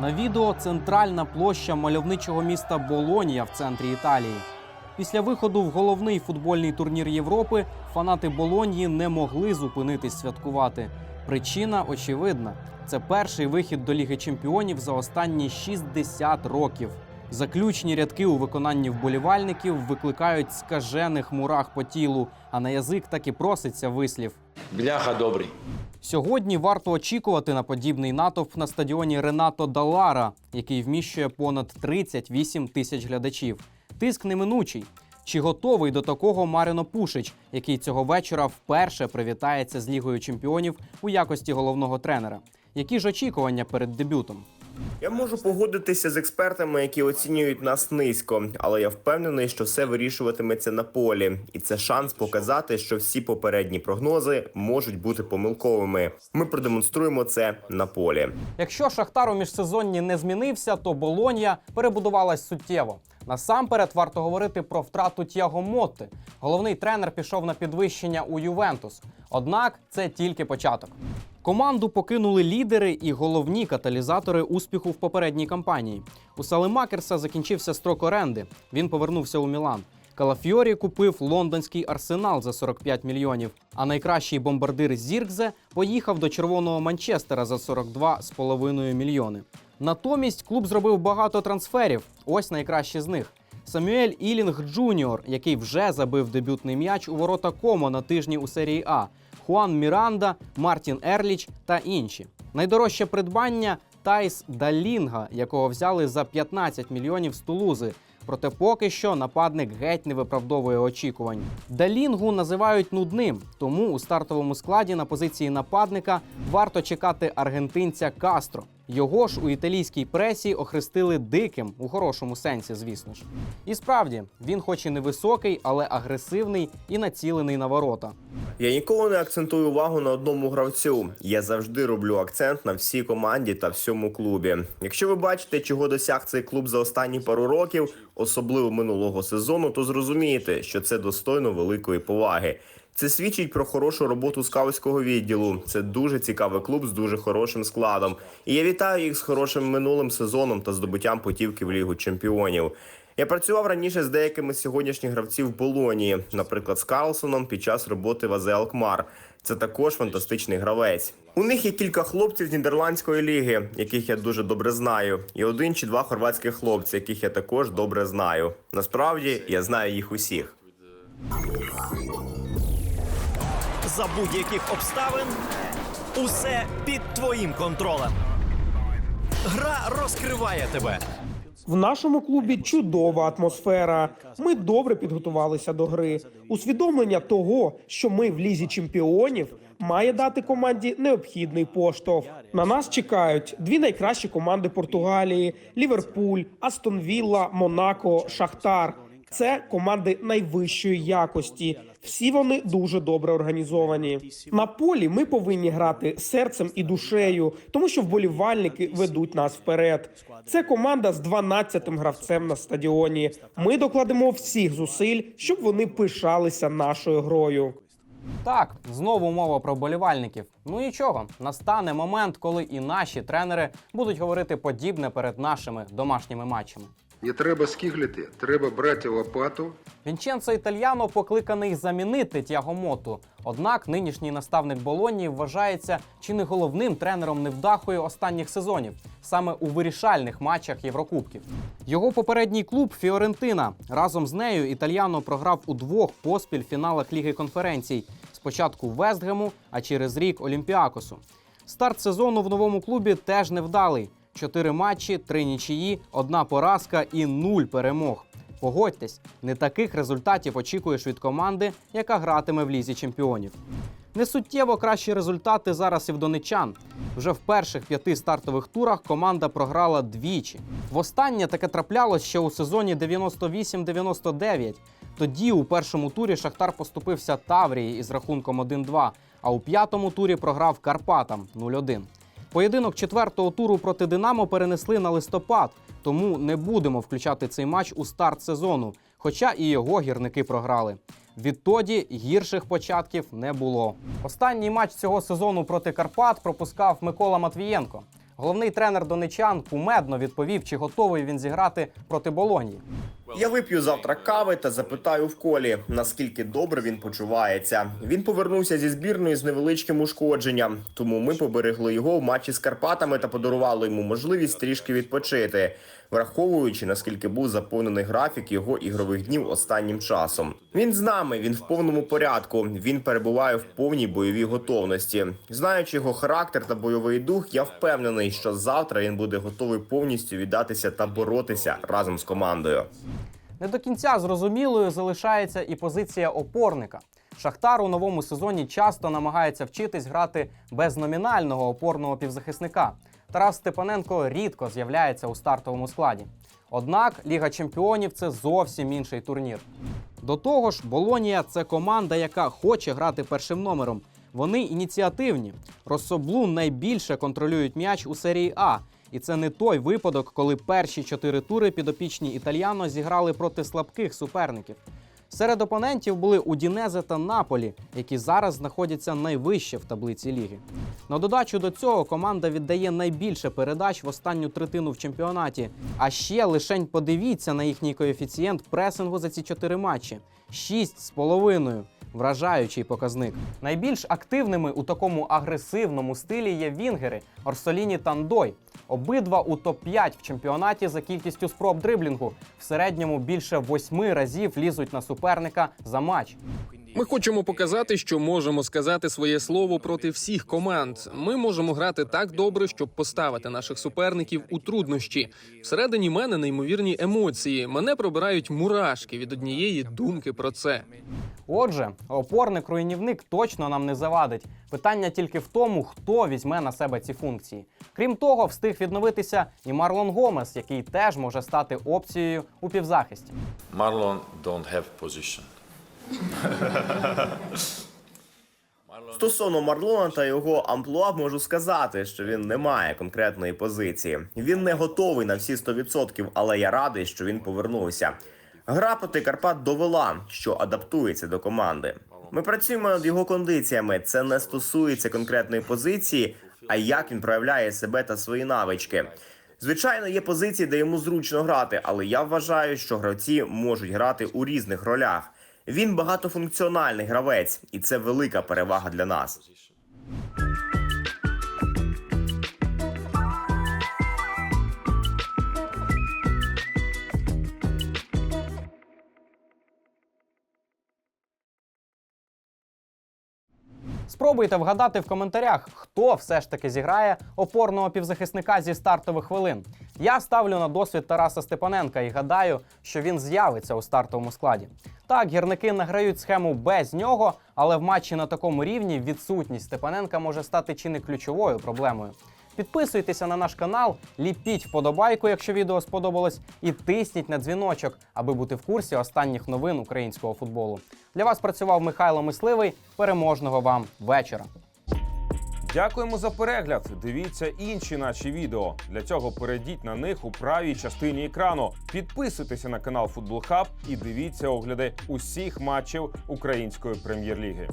На відео центральна площа мальовничого міста Болонія в центрі Італії. Після виходу в головний футбольний турнір Європи фанати Болонії не могли зупинитись святкувати. Причина очевидна: це перший вихід до Ліги Чемпіонів за останні 60 років. Заключні рядки у виконанні вболівальників викликають скажених мурах по тілу, а на язик так і проситься вислів. Бляха добрий. Сьогодні варто очікувати на подібний натовп на стадіоні Ренато Далара, який вміщує понад 38 тисяч глядачів. Тиск неминучий. Чи готовий до такого Маріно Пушич, який цього вечора вперше привітається з Лігою чемпіонів у якості головного тренера? Які ж очікування перед дебютом? Я можу погодитися з експертами, які оцінюють нас низько, але я впевнений, що все вирішуватиметься на полі, і це шанс показати, що всі попередні прогнози можуть бути помилковими. Ми продемонструємо це на полі. Якщо Шахтар у міжсезонні не змінився, то Болонья перебудувалась суттєво. Насамперед варто говорити про втрату Тяго Мотти. Головний тренер пішов на підвищення у Ювентус. Однак це тільки початок. Команду покинули лідери і головні каталізатори успіху в попередній кампанії. У Салемакерса закінчився строк оренди. Він повернувся у Мілан. Калафьорі купив лондонський арсенал за 45 мільйонів. А найкращий бомбардир Зіркзе поїхав до червоного Манчестера за 42,5 мільйони. Натомість клуб зробив багато трансферів. Ось найкращі з них. Самюель Ілінг Джуніор, який вже забив дебютний м'яч у ворота Комо на тижні у серії А. Хуан Міранда, Мартін Ерліч та інші. Найдорожче придбання Тайс Далінга, якого взяли за 15 мільйонів з Тулузи. Проте поки що нападник геть не виправдовує очікувань. Далінгу називають нудним, тому у стартовому складі на позиції нападника варто чекати аргентинця Кастро. Його ж у італійській пресі охрестили диким у хорошому сенсі, звісно ж. І справді він, хоч і невисокий, але агресивний і націлений на ворота. Я ніколи не акцентую увагу на одному гравцю. Я завжди роблю акцент на всій команді та всьому клубі. Якщо ви бачите, чого досяг цей клуб за останні пару років, особливо минулого сезону, то зрозумієте, що це достойно великої поваги. Це свідчить про хорошу роботу скаутського відділу. Це дуже цікавий клуб з дуже хорошим складом. І я вітаю їх з хорошим минулим сезоном та здобуттям путівки в Лігу Чемпіонів. Я працював раніше з деякими сьогоднішніх гравців Болонії, наприклад, з Карлсоном під час роботи в АЗ Алкмар. Це також фантастичний гравець. У них є кілька хлопців з нідерландської ліги, яких я дуже добре знаю, і один чи два хорватських хлопці, яких я також добре знаю. Насправді я знаю їх усіх. За будь-яких обставин усе під твоїм контролем. Гра розкриває тебе. В нашому клубі чудова атмосфера. Ми добре підготувалися до гри. Усвідомлення того, що ми в лізі чемпіонів, має дати команді необхідний поштовх. На нас чекають дві найкращі команди Португалії: Ліверпуль, Астон Вілла, Монако, Шахтар. Це команди найвищої якості. Всі вони дуже добре організовані. На полі ми повинні грати серцем і душею, тому що вболівальники ведуть нас вперед. Це команда з 12-тим гравцем на стадіоні. Ми докладемо всіх зусиль, щоб вони пишалися нашою грою. Так, знову мова про болівальників. Ну нічого, настане момент, коли і наші тренери будуть говорити подібне перед нашими домашніми матчами. Не треба скиглити, треба брати лопату Вінченцо Італьяно покликаний замінити Тяго Моту. Однак нинішній наставник Болонії вважається чи не головним тренером невдахою останніх сезонів, саме у вирішальних матчах Єврокубків. Його попередній клуб Фіорентина разом з нею Італьяно програв у двох поспіль фіналах Ліги конференцій. Спочатку Вестгему, а через рік Олімпіакосу. Старт сезону в новому клубі теж невдалий. Чотири матчі, три нічиї, одна поразка і нуль перемог. Погодьтесь, не таких результатів очікуєш від команди, яка гратиме в лізі чемпіонів. Несуттєво кращі результати зараз і в донечан. Вже в перших п'яти стартових турах команда програла двічі. Востаннє таке траплялось ще у сезоні 98-99. Тоді у першому турі Шахтар поступився Таврії із рахунком 1-2, а у п'ятому турі програв Карпатам 0-1. Поєдинок четвертого туру проти Динамо перенесли на листопад, тому не будемо включати цей матч у старт сезону, хоча і його гірники програли. Відтоді гірших початків не було. Останній матч цього сезону проти Карпат пропускав Микола Матвієнко. Головний тренер донечан кумедно відповів, чи готовий він зіграти проти Болонії. Я вип'ю завтра кави та запитаю в колі, наскільки добре він почувається. Він повернувся зі збірної з невеличким ушкодженням, тому ми поберегли його в матчі з Карпатами та подарували йому можливість трішки відпочити, враховуючи наскільки був заповнений графік його ігрових днів останнім часом. Він з нами, він в повному порядку. Він перебуває в повній бойовій готовності. Знаючи його характер та бойовий дух, я впевнений, що завтра він буде готовий повністю віддатися та боротися разом з командою. Не до кінця зрозумілою залишається і позиція опорника. Шахтар у новому сезоні часто намагається вчитись грати без номінального опорного півзахисника. Тарас Степаненко рідко з'являється у стартовому складі. Однак Ліга Чемпіонів це зовсім інший турнір. До того ж, Болонія це команда, яка хоче грати першим номером. Вони ініціативні. Розсоблун найбільше контролюють м'яч у серії А. І це не той випадок, коли перші чотири тури підопічні італьяно зіграли проти слабких суперників. Серед опонентів були Удінезе та Наполі, які зараз знаходяться найвище в таблиці ліги. На додачу до цього команда віддає найбільше передач в останню третину в чемпіонаті. А ще лишень подивіться на їхній коефіцієнт пресингу за ці чотири матчі: 6,5. Вражаючий показник. Найбільш активними у такому агресивному стилі є вінгери Орсоліні та Ндой. Обидва у топ-5 в чемпіонаті за кількістю спроб дриблінгу. В середньому більше восьми разів лізуть на суперника за матч. Ми хочемо показати, що можемо сказати своє слово проти всіх команд. Ми можемо грати так добре, щоб поставити наших суперників у труднощі. Всередині мене неймовірні емоції. Мене пробирають мурашки від однієї думки про це. Отже, опорник-руйнівник точно нам не завадить. Питання тільки в тому, хто візьме на себе ці функції. Крім того, встиг відновитися і Марлон Гомес, який теж може стати опцією у півзахисті. Marlon don't have position. Стосовно Марлона та його амплуа можу сказати, що він не має конкретної позиції. Він не готовий на всі 100%, але я радий, що він повернувся. Гра проти Карпат довела, що адаптується до команди. Ми працюємо над його кондиціями. Це не стосується конкретної позиції, а як він проявляє себе та свої навички. Звичайно, є позиції, де йому зручно грати, але я вважаю, що гравці можуть грати у різних ролях. Він багатофункціональний гравець, і це велика перевага для нас. Спробуйте вгадати в коментарях, хто все ж таки зіграє опорного півзахисника зі стартових хвилин. Я ставлю на досвід Тараса Степаненка і гадаю, що він з'явиться у стартовому складі. Так, гірники награють схему без нього, але в матчі на такому рівні відсутність Степаненка може стати чи не ключовою проблемою. Підписуйтеся на наш канал, ліпіть вподобайку, якщо відео сподобалось, і тисніть на дзвіночок, аби бути в курсі останніх новин українського футболу. Для вас працював Михайло Мисливий. Переможного вам вечора. Дякуємо за перегляд. Дивіться інші наші відео. Для цього перейдіть на них у правій частині екрану. Підписуйтеся на канал Футбол Хаб і дивіться огляди усіх матчів української прем'єр-ліги.